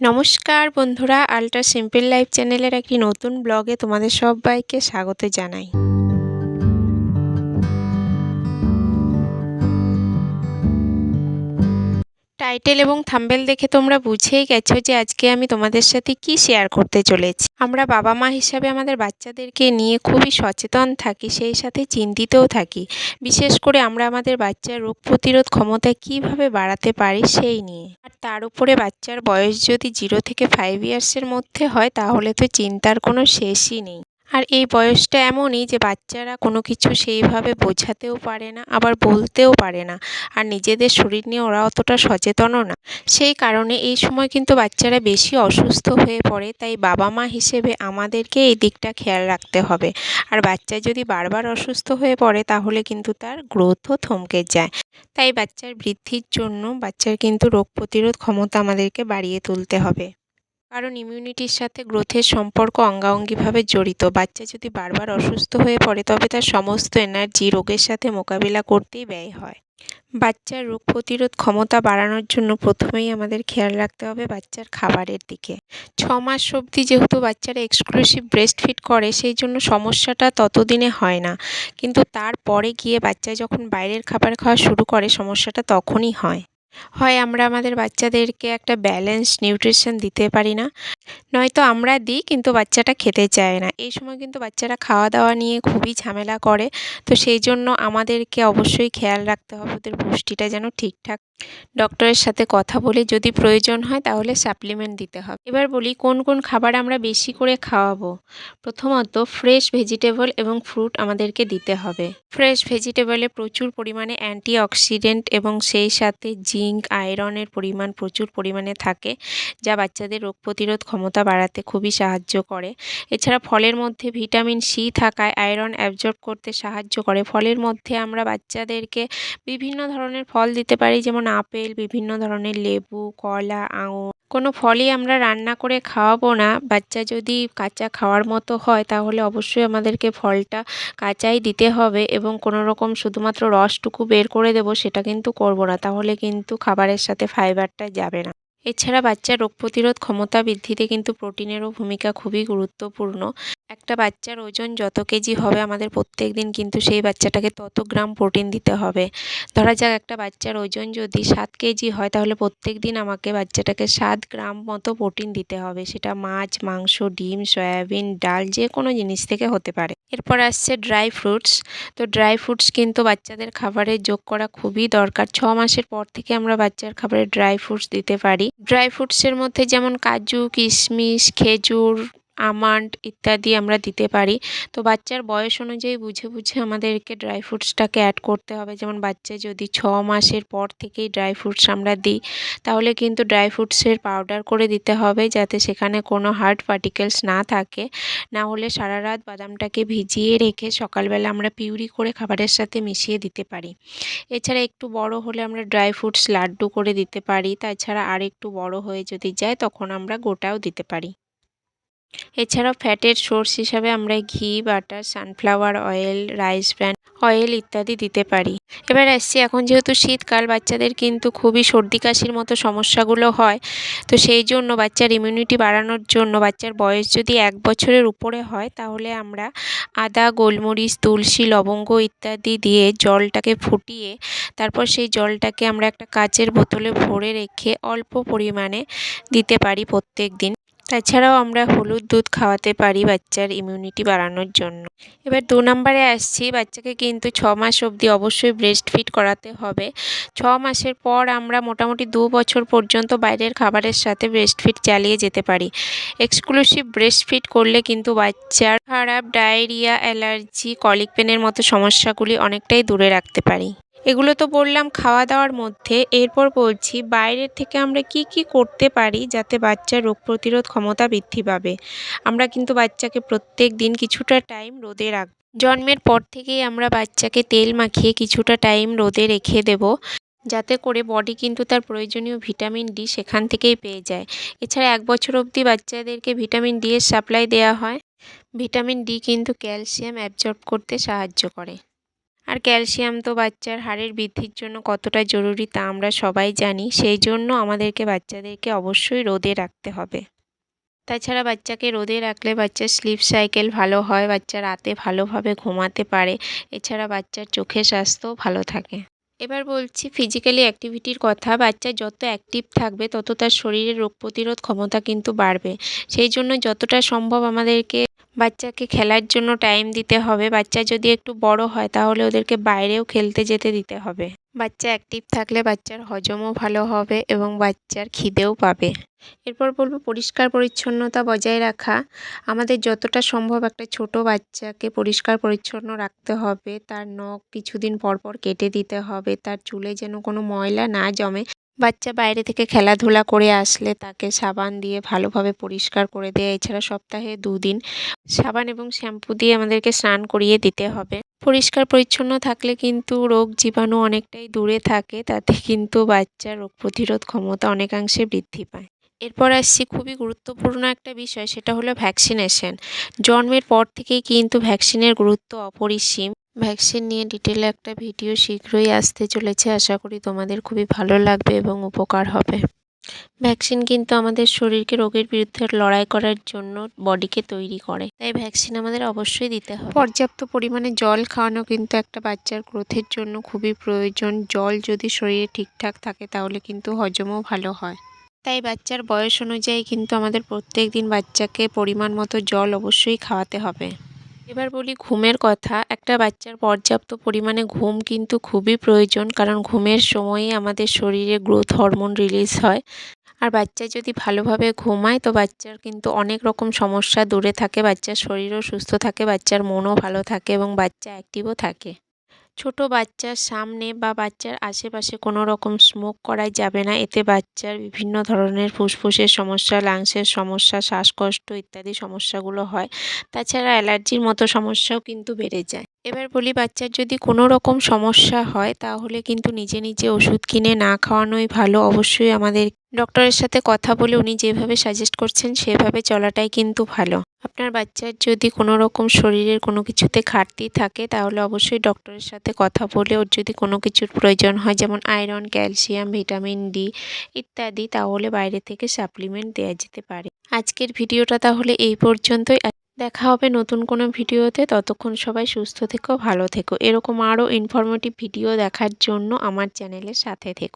নমস্কার বন্ধুরা ultra simple life চ্যানেলের একটি নতুন ব্লগে তোমাদের সবাইকে স্বাগত জানাই। টাইটেল এবং থাম্বেল দেখে তোমরা বুঝেই গেছো যে আজকে আমি তোমাদের সাথে কি শেয়ার করতে চলেছি। আমরা বাবা মা হিসাবে আমাদের বাচ্চাদেরকে নিয়ে খুবই সচেতন থাকি, সেই সাথে চিন্তিতও থাকি। বিশেষ করে আমরা আমাদের বাচ্চার রোগ প্রতিরোধ ক্ষমতা কীভাবে বাড়াতে পারি সেই নিয়ে। আর তার উপরে বাচ্চার বয়স যদি জিরো থেকে ফাইভ ইয়ার্সের মধ্যে হয়, তাহলে তো চিন্তার কোনো শেষই নেই। আর এই বয়সটা এমনই যে বাচ্চারা কোনো কিছু সেইভাবে বোঝাতেও পারে না, আবার বলতেও পারে না। আর নিজেদের শরীর নিয়ে ওরা অতটা সচেতনও না। সেই কারণে এই সময় কিন্তু বাচ্চারা বেশি অসুস্থ হয়ে পড়ে, তাই বাবা মা হিসেবে আমাদেরকে এই দিকটা খেয়াল রাখতে হবে। আর বাচ্চা যদি বারবার অসুস্থ হয়ে পড়ে, তাহলে কিন্তু তার গ্রোথও থমকে যায়। তাই বাচ্চার বৃদ্ধির জন্য বাচ্চার কিন্তু রোগ প্রতিরোধ ক্ষমতা আমাদেরকে বাড়িয়ে তুলতে হবে। কারণ ইমিউনিটির সাথে গ্রোথের সম্পর্ক অঙ্গাঙ্গিভাবে জড়িত। বাচ্চা যদি বারবার অসুস্থ হয়ে পড়ে, তবে তার সমস্ত এনার্জি রোগের সাথে মোকাবিলা করতেই ব্যয় হয়। বাচ্চার রোগ প্রতিরোধ ক্ষমতা বাড়ানোর জন্য প্রথমেই আমাদের খেয়াল রাখতে হবে বাচ্চার খাবারের দিকে। ছ মাস অবধি যেহেতু বাচ্চারা এক্সক্লুসিভ ব্রেস্ট ফিড করে, সেই জন্য সমস্যাটা ততদিনে হয় না। কিন্তু তারপরে গিয়ে বাচ্চা যখন বাইরের খাবার খাওয়া শুরু করে, সমস্যাটা তখনই হয়। হয় আমরা আমাদের বাচ্চাদেরকে একটা ব্যালেন্স নিউট্রিশন দিতে পারি না। নয়তো আমরা দিই কিন্তু বাচ্চাটা খেতে চায় না। এই সময় কিন্তু বাচ্চারা খাওয়া দাওয়া নিয়ে খুবই ঝামেলা করে। তো সেই জন্য আমাদেরকে অবশ্যই খেয়াল রাখতে হবে ওদের পুষ্টিটা যেন ঠিকঠাক। ডক্টরের সাথে কথা বলে যদি প্রয়োজন হয় তাহলে সাপ্লিমেন্ট দিতে হবে। এবার বলি কোন কোন খাবার আমরা বেশি করে খাওয়াবো? প্রথমত ফ্রেশ ভেজিটেবল এবং ফ্রুট আমাদেরকে দিতে হবে। ফ্রেশ ভেজিটেবলে প্রচুর পরিমাণে অ্যান্টিঅক্সিডেন্ট এবং সেই সাথে জিঙ্ক আয়রনের পরিমাণ প্রচুর পরিমাণে থাকে, যা বাচ্চাদের রোগ প্রতিরোধ ক্ষমতা বাড়াতে খুবই সাহায্য করে। এছাড়া ফলের মধ্যে ভিটামিন সি থাকায় আয়রন অ্যাবজর্ব করতে সাহায্য করে। ফলের মধ্যে আমরা বাচ্চাদেরকে বিভিন্ন ধরনের ফল দিতে পারি, যেমন আপেল, বিভিন্ন ধরনের লেবু, কলা, আঙুর। কোনো ফলই আমরা রান্না করে খাওয়াবো না। বাচ্চা যদি কাঁচা খাওয়ার মতো হয়, তাহলে অবশ্যই আমাদেরকে ফলটা কাঁচাই দিতে হবে এবং কোনো রকম শুধুমাত্র রসটুকু বের করে দেব সেটা কিন্তু করব না। তাহলে কিন্তু খাবারের সাথে ফাইবারটা যাবে না। এছাড়া বাচ্চার রোগ প্রতিরোধ ক্ষমতা বৃদ্ধিতে কিন্তু প্রোটিনেরও ভূমিকা খুবই গুরুত্বপূর্ণ। একটা বাচ্চার ওজন যত কেজি হবে আমাদের প্রত্যেক দিন কিন্তু সেই বাচ্চাটাকে তত গ্রাম প্রোটিন দিতে হবে। ধরা যাক একটা বাচ্চার ওজন যদি সাত কেজি হয় তাহলে প্রত্যেক দিন আমাকে বাচ্চাটাকে সাত গ্রাম মতো প্রোটিন দিতে হবে। সেটা মাছ, মাংস, ডিম, সয়াবিন, ডাল যে কোনো জিনিস থেকে হতে পারে। এরপর আসছে ড্রাই ফ্রুটস তো ড্রাই ফ্রুটস কিন্তু বাচ্চাদের খাবারে যোগ করা খুবই দরকার। ছ মাসের পর থেকে আমরা বাচ্চার খাবারে ড্রাই ফ্রুটস দিতে পারি। ড্রাই ফ্রুটসের মধ্যে যেমন কাজু, কিশমিশ, খেজুর আমন্ড ইত্যাদি আমরা দিতে পারি। তো বাচ্চার বয়স অনুযায়ী বুঝে বুঝে আমাদেরকে ড্রাই ফ্রুটসটাকে অ্যাড করতে হবে। যেমন বাচ্চা যদি ছ মাসের পর থেকেই ড্রাই ফ্রুটস আমরা দিই, তাহলে কিন্তু ড্রাই ফ্রুটসের পাউডার করে দিতে হবে যাতে সেখানে কোনো হার্ড পার্টিকেলস না থাকে। না হলে সারা রাত বাদামটাকে ভিজিয়ে রেখে সকালবেলা আমরা পিউরি করে খাবারের সাথে মিশিয়ে দিতে পারি। এছাড়া একটু বড় হলে আমরা ড্রাই ফ্রুটস লাড্ডু করে দিতে পারি। তাছাড়া আর একটু বড় হয়ে যদি যায়, তখন আমরা গোটাও দিতে পারি। এছাড়াও ফ্যাটের সোর্স হিসাবে আমরা ghee, butter, sunflower oil, rice bran oil ইত্যাদি দিতে পারি। এবার আসছি, এখন যেহেতু শীতকাল, বাচ্চাদের কিন্তু খুবই সর্দি কাশির মতো সমস্যাগুলো হয়, তো সেই জন্য বাচ্চার ইমিউনিটি বাড়ানোর জন্য, বাচ্চার বয়স যদি এক বছরের উপরে হয়, তাহলে আমরা আদা, গোলমরিচ, তুলসী, লবঙ্গ ইত্যাদি দিয়ে জলটাকে ফুটিয়ে, তারপর সেই জলটাকে আমরা একটা কাচের বোতলে ভরে রেখে অল্প পরিমাণে দিতে পারি প্রত্যেক দিন। তাছাড়াও আমরা হলুদ দুধ খাওয়াতে পারি বাচ্চার ইমিউনিটি বাড়ানোর জন্য। এবার দু নম্বরে আসছি, বাচ্চাকে কিন্তু ছ মাস অবধি অবশ্যই ব্রেস্ট ফিড করাতে হবে। ছ মাসের পর আমরা মোটামুটি দু বছর পর্যন্ত বাইরের খাবারের সাথে ব্রেস্ট ফিড চালিয়ে যেতে পারি। এক্সক্লুসিভ ব্রেস্ট ফিড করলে কিন্তু বাচ্চার খারাপ ডায়রিয়া অ্যালার্জি কলিক পেনের মতো সমস্যাগুলি অনেকটাই দূরে রাখতে পারি। এগুলো তো বললাম খাওয়া দাওয়ার মধ্যে। এরপর বলছি, বাইরের থেকে আমরা কি কি করতে পারি যাতে বাচ্চার রোগ প্রতিরোধ ক্ষমতা বৃদ্ধি পাবে? আমরা কিন্তু বাচ্চাকে প্রত্যেক দিন কিছুটা টাইম রোদে রাখ, জন্মের পর থেকেই আমরা বাচ্চাকে তেল মাখিয়ে কিছুটা টাইম রোদে রেখে দেব, যাতে করে বডি কিন্তু তার প্রয়োজনীয় ভিটামিন ডি সেখান থেকেই পেয়ে যায়। এছাড়া এক বছর অবধি বাচ্চাদেরকে ভিটামিন ডি এর সাপ্লাই দেওয়া হয়। ভিটামিন ডি কিন্তু ক্যালসিয়াম অ্যাবজর্ব করতে সাহায্য করে। আর ক্যালসিয়াম তো বাচ্চার হাড়ের বৃদ্ধির জন্য কতটা জরুরি তা আমরা সবাই জানি, সেই জন্য আমাদেরকে বাচ্চাদেরকে অবশ্যই রোদে রাখতে হবে। তাছাড়া বাচ্চাকে রোদে রাখলে বাচ্চার স্লিপ সাইকেল ভালো হয়, বাচ্চা রাতে ভালোভাবে ঘুমাতে পারে, এছাড়া বাচ্চার চোখের স্বাস্থ্যও ভালো থাকে। এবার বলছি ফিজিক্যালি অ্যাক্টিভিটির কথা, বাচ্চা যত অ্যাক্টিভ থাকবে তত তার শরীরের রোগ প্রতিরোধ ক্ষমতা কিন্তু বাড়বে। সেই জন্য যতটা সম্ভব আমাদেরকে বাচ্চাকে খেলার জন্য টাইম দিতে হবে। বাচ্চা যদি একটু বড় হয়, তাহলে ওদেরকে বাইরেও খেলতে যেতে দিতে হবে। বাচ্চা অ্যাক্টিভ থাকলে বাচ্চার হজমও ভালো হবে এবং বাচ্চার খিদেও পাবে। এরপর বলব পরিষ্কার পরিচ্ছন্নতা বজায় রাখা। আমাদের যতটা সম্ভব একটা ছোট বাচ্চাকে পরিষ্কার পরিচ্ছন্ন রাখতে হবে। তার নখ কিছুদিন পর পর কেটে দিতে হবে। তার চুলে যেন কোনো ময়লা না জমে। বাচ্চা বাইরে থেকে খেলাধুলা করে আসলে তাকে সাবান দিয়ে ভালোভাবে পরিষ্কার করে দেয়। এছাড়া সপ্তাহে দুদিন সাবান এবং শ্যাম্পু দিয়ে আমাদেরকে স্নান করিয়ে দিতে হবে। পরিষ্কার পরিচ্ছন্ন থাকলে কিন্তু রোগ জীবাণু অনেকটাই দূরে থাকে, তাতে কিন্তু বাচ্চার রোগ প্রতিরোধ ক্ষমতা অনেকাংশে বৃদ্ধি পায়। এরপর আসছি খুবই গুরুত্বপূর্ণ একটা বিষয়, সেটা হলো ভ্যাকসিনেশন। জন্মের পর থেকেই কিন্তু ভ্যাকসিনের গুরুত্ব অপরিসীম। ভ্যাকসিন নিয়ে ডিটেলে একটা ভিডিও শীঘ্রই আসতে চলেছে। আশা করি তোমাদের খুবই ভালো লাগবে এবং উপকার হবে। ভ্যাকসিন কিন্তু আমাদের শরীরকে রোগের বিরুদ্ধে লড়াই করার জন্য বডিকে তৈরি করে। তাই ভ্যাকসিন আমাদের অবশ্যই দিতে হবে। পর্যাপ্ত পরিমাণে জল খাওয়ানো কিন্তু একটা বাচ্চার গ্রোথের জন্য খুবই প্রয়োজন। জল যদি শরীরে ঠিকঠাক থাকে তাহলে কিন্তু হজমও ভালো হয়। তাই বাচ্চার বয়স অনুযায়ী কিন্তু আমাদের প্রত্যেক দিন বাচ্চাকে পরিমাণ মতো জল অবশ্যই খাওয়াতে হবে। এবার বলি ঘুমের কথা। একটা বাচ্চার পর্যাপ্ত পরিমাণে ঘুম কিন্তু খুবই প্রয়োজন, কারণ ঘুমের সময়ই আমাদের শরীরে গ্রোথ হরমোন রিলিজ হয়। আর বাচ্চা যদি ভালোভাবে ঘুমায়, তো বাচ্চার কিন্তু অনেক রকম সমস্যা দূরে থাকে, বাচ্চার শরীরও সুস্থ থাকে, বাচ্চার মনও ভালো থাকে এবং বাচ্চা অ্যাক্টিভও থাকে। ছোট বাচ্চার সামনে বা বাচ্চার আশেপাশে কোনো রকম স্মোক করাই যাবে না। এতে বাচ্চার বিভিন্ন ধরনের ফুসফুসের সমস্যা লাংসের সমস্যা, শ্বাসকষ্ট ইত্যাদি সমস্যাগুলো হয়। তাছাড়া অ্যালার্জির মতো সমস্যাও কিন্তু বেড়ে যায়। এবার বলি, বাচ্চার যদি কোনো রকম সমস্যা হয়, তাহলে কিন্তু নিজে নিজে ওষুধ কিনে না খাওয়ানোই ভালো। অবশ্যই আমাদের ডক্টরের সাথে কথা বলে উনি যেভাবে সাজেস্ট করছেন, সেভাবে চলাটাই কিন্তু ভালো। আপনার বাচ্চার যদি কোনো রকম শরীরের কোনো কিছুতে ঘাটতি থাকে, তাহলে অবশ্যই ডক্টরের সাথে কথা বলে ওর যদি কোনো কিছুর প্রয়োজন হয়, যেমন আয়রন, ক্যালসিয়াম, ভিটামিন ডি ইত্যাদি, তাহলে বাইরে থেকে সাপ্লিমেন্ট দেওয়া যেতে পারে। আজকের ভিডিওটা তাহলে এই পর্যন্তই। দেখা হবে নতুন কোনো ভিডিওতে। ততক্ষণ সবাই সুস্থ থেকো, ভালো থেকো। এরকম আরও ইনফরমেটিভ ভিডিও দেখার জন্য আমার চ্যানেলের সাথে থেকো।